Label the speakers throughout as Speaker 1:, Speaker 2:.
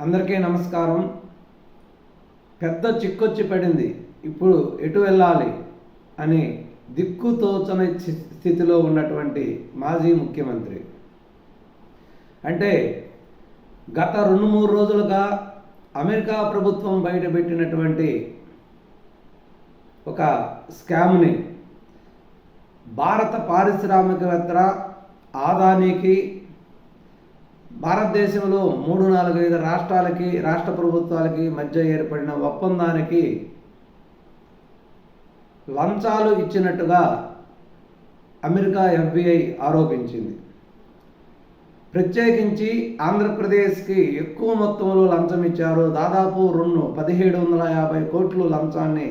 Speaker 1: అందరికీ నమస్కారం. పెద్ద చిక్కొచ్చి పడింది ఇప్పుడు ఎటు వెళ్ళాలి అని దిక్కుతోచని స్థితిలో ఉన్నటువంటి మాజీ ముఖ్యమంత్రి. అంటే గత రెండు మూడు రోజులుగా అమెరికా ప్రభుత్వం బయటపెట్టినటువంటి ఒక స్కామ్ని భారత పారిశ్రామికవేత్త ఆదానికి భారతదేశంలో మూడు నాలుగు ఐదు రాష్ట్రాలకి రాష్ట్ర ప్రభుత్వాలకి మధ్య ఏర్పడిన ఒప్పందానికి లంచాలు ఇచ్చినట్టుగా అమెరికా ఎఫ్బిఐ ఆరోపించింది. ప్రత్యేకించి ఆంధ్రప్రదేశ్కి ఎక్కువ మొత్తంలో లంచం ఇచ్చారు. దాదాపు రెండు పదిహేడు వందల యాభై కోట్లు లంచాన్ని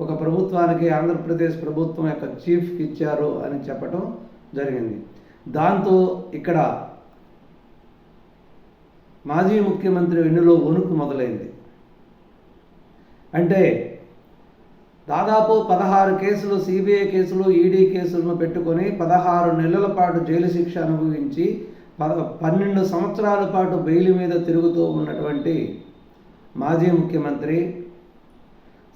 Speaker 1: ఒక ప్రభుత్వానికి ఆంధ్రప్రదేశ్ ప్రభుత్వం యొక్క చీఫ్కి ఇచ్చారు అని చెప్పడం జరిగింది. దాంతో ఇక్కడ మాజీ ముఖ్యమంత్రి వెన్నులో వణుకు మొదలైంది. అంటే దాదాపు పదహారు కేసులు సిబిఐ కేసులు ఈడీ కేసులను పెట్టుకొని పదహారు నెలల పాటు జైలు శిక్ష అనుభవించి పద పన్నెండు సంవత్సరాల పాటు బెయిల్ మీద తిరుగుతూ ఉన్నటువంటి మాజీ ముఖ్యమంత్రి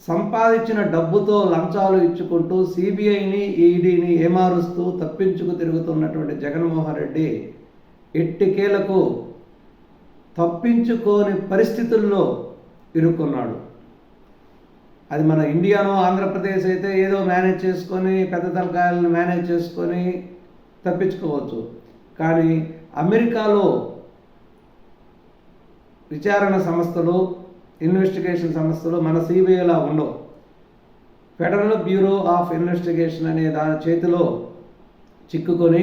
Speaker 1: సంపాదించిన డబ్బుతో లంచాలు ఇచ్చుకుంటూ సిబిఐని ఈడీని ఏమారుస్తూ తప్పించుకు తిరుగుతున్నటువంటి జగన్మోహన్ రెడ్డి ఎట్టికేలకు తప్పించుకోని పరిస్థితుల్లో ఇరుక్కున్నాడు. అది మన ఇండియాలో ఆంధ్రప్రదేశ్ అయితే ఏదో మేనేజ్ చేసుకొని పెద్ద తలకాయలను మేనేజ్ చేసుకొని తప్పించుకోవచ్చు. కానీ అమెరికాలో విచారణ సంస్థలు ఇన్వెస్టిగేషన్ సంస్థలు మన సిబిఐలా ఉండవు. ఫెడరల్ బ్యూరో ఆఫ్ ఇన్వెస్టిగేషన్ అనే దాని చేతిలో చిక్కుకొని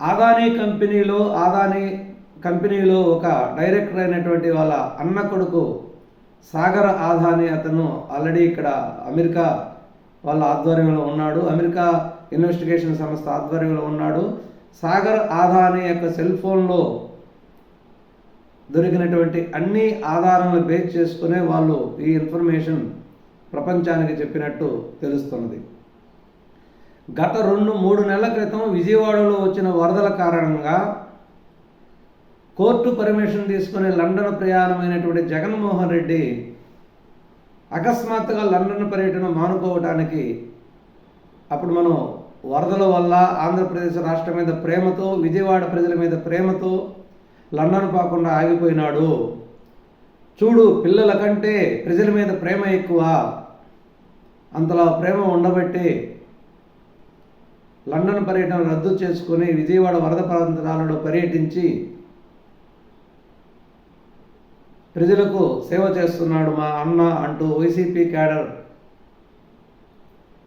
Speaker 1: ఆదానీ కంపెనీలో ఆదానీ కంపెనీలో ఒక డైరెక్టర్ అయినటువంటి వాళ్ళ అన్న కొడుకు సాగర్ ఆధాని అతను ఆల్రెడీ ఇక్కడ అమెరికా వాళ్ళ ఆధ్వర్యంలో ఉన్నాడు. అమెరికా ఇన్వెస్టిగేషన్ సంస్థ ఆధ్వర్యంలో ఉన్నాడు. సాగర్ ఆధాని యొక్క సెల్ ఫోన్లో దొరికినటువంటి అన్ని ఆధారాలను బేస్ చేసుకునే వాళ్ళు ఈ ఇన్ఫర్మేషన్ ప్రపంచానికి చెప్పినట్టు తెలుస్తున్నది. గత రెండు మూడు నెలల క్రితం విజయవాడలో వచ్చిన వరదల కారణంగా కోర్టు పర్మిషన్ తీసుకుని లండన్ ప్రయాణమైనటువంటి జగన్మోహన్ రెడ్డి అకస్మాత్తుగా లండన్ పర్యటన మానుకోవటానికి అప్పుడు మనం వరదల వల్ల ఆంధ్రప్రదేశ్ రాష్ట్రం మీద ప్రేమతో విజయవాడ ప్రజల మీద ప్రేమతో లండన్ పోకుండా ఆగిపోయినాడు. చూడు పిల్లల కంటే ప్రజల మీద ప్రేమ ఎక్కువ. అంతలా ప్రేమ ఉండబట్టి లండన్ పర్యటన రద్దు చేసుకుని విజయవాడ వరద ప్రాంతాలలో పర్యటించి ప్రజలకు సేవ చేస్తున్నాడు మా అన్న అంటూ వైసీపీ క్యాడర్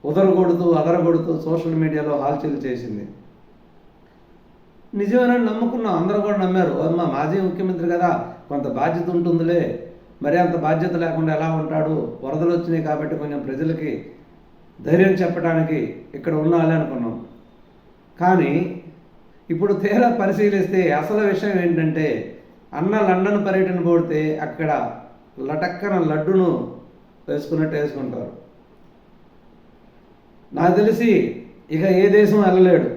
Speaker 1: ఉదరగొడుతూ అదరగొడుతూ సోషల్ మీడియాలో హాల్చల్ చేసింది. నిజమేనని నమ్ముకున్నాం అందరూ కూడా నమ్మారు. మా మాజీ ముఖ్యమంత్రి కదా కొంత బాధ్యత ఉంటుందిలే. మరి అంత బాధ్యత లేకుండా ఎలా ఉంటాడు? వరదలు వచ్చినాయి కాబట్టి కొంచెం ప్రజలకి ధైర్యం చెప్పడానికి ఇక్కడ ఉండాలి అనుకున్నాం. కానీ ఇప్పుడు తీరా పరిశీలిస్తే అసలు విషయం ఏంటంటే అన్న లండన్ పర్యటన పోడితే అక్కడ లటక్కన లడ్డును వేసుకున్నట్టు వేసుకుంటారు. నాకు తెలిసి ఇక ఏ దేశం వెళ్ళలేడు.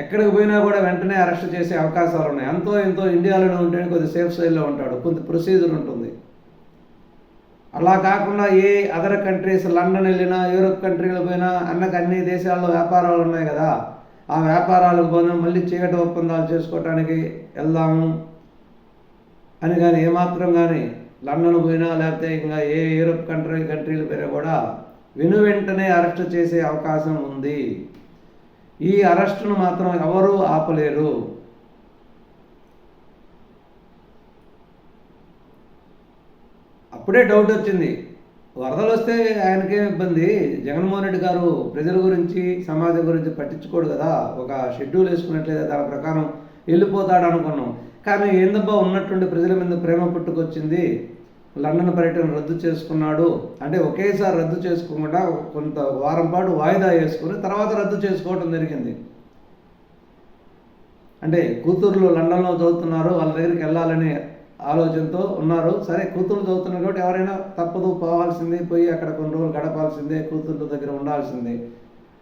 Speaker 1: ఎక్కడికి పోయినా కూడా వెంటనే అరెస్ట్ చేసే అవకాశాలు ఉన్నాయి. అంతో ఎంతో ఇండియాలోనే ఉంటే కొద్ది సేఫ్ సైడ్లో ఉంటాడు కొంత ప్రొసీజర్ ఉంటుంది. అలా కాకుండా ఏ అదర్ కంట్రీస్ లండన్ వెళ్ళినా యూరోప్ కంట్రీలు పోయినా అన్నకు అన్ని దేశాల్లో వ్యాపారాలు ఉన్నాయి కదా. ఆ వ్యాపారాలకు పోయినా మళ్ళీ చీకటి ఒప్పందాలు చేసుకోవటానికి వెళ్దాము. అని కానీ ఏమాత్రం కానీ లండన్ పోయినా లేకపోతే ఇంకా ఏ యూరోప్ కంట్రీ కంట్రీలు పోయినా కూడా విను వెంటనే అరెస్ట్ చేసే అవకాశం ఉంది. ఈ అరెస్టును మాత్రం ఎవరూ ఆపలేరు. అప్పుడే డౌట్ వచ్చింది. వరదలు వస్తే ఆయనకేం ఇబ్బంది? జగన్మోహన్ రెడ్డి గారు ప్రజల గురించి సమాజం గురించి పట్టించుకోడు కదా. ఒక షెడ్యూల్ వేసుకున్నట్లయితే దాని ప్రకారం వెళ్ళిపోతాడు అనుకున్నాం కానీ ఏందబ్బా ఉన్నట్టుండి ప్రజల మీద ప్రేమ పుట్టుకొచ్చింది? లండన్ పర్యటన రద్దు చేసుకున్నాడు. అంటే ఒకేసారి రద్దు చేసుకోకుండా కొంత వారం పాటు వాయిదా వేసుకుని తర్వాత రద్దు చేసుకోవటం జరిగింది. అంటే కూతుర్లు లండన్లో చదువుతున్నారు వాళ్ళ దగ్గరికి వెళ్ళాలని ఆలోచనతో ఉన్నారు. సరే కూతురు చదువుతున్నారు కాబట్టి ఎవరైనా తప్పదు పోవాల్సిందే పోయి అక్కడ కొన్ని రోజులు గడపాల్సిందే కూతుర్ల దగ్గర ఉండాల్సిందే.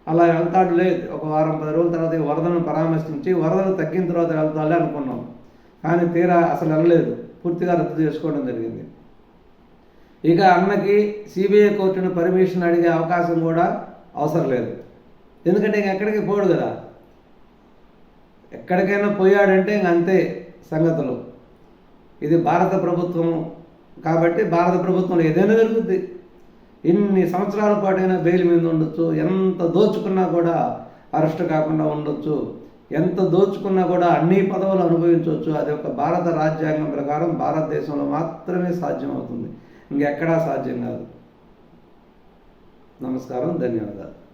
Speaker 1: అలా వెళ్తాడులే ఒక వారం పది రోజుల తర్వాత వరదను పరామర్శించి వరదలు తగ్గిన తర్వాత వెళ్తాలే అనుకున్నాం. కానీ తీరా అసలు వెళ్ళలేదు. పూర్తిగా రద్దు చేసుకోవడం జరిగింది. ఇక అన్నకి సిబిఐ కోర్టును పర్మిషన్ అడిగే అవకాశం కూడా అవసరం లేదు. ఎందుకంటే ఇంక ఎక్కడికి పోడు కదా. ఎక్కడికైనా పోయాడంటే ఇంక అంతే సంగతులు. ఇది భారత ప్రభుత్వం కాబట్టి భారత ప్రభుత్వంలో ఏదైనా జరుగుద్ది. ఎన్ని సంవత్సరాల పాటైనా బెయిల్ మీద ఉండొచ్చు. ఎంత దోచుకున్నా కూడా అరెస్ట్ కాకుండా ఉండొచ్చు. ఎంత దోచుకున్నా కూడా అన్ని పదవులు అనుభవించవచ్చు. అది ఒక భారత రాజ్యాంగం ప్రకారం భారతదేశంలో మాత్రమే సాధ్యం అవుతుంది ఇంకెక్కడా సాధ్యం కాదు. నమస్కారం ధన్యవాదాలు.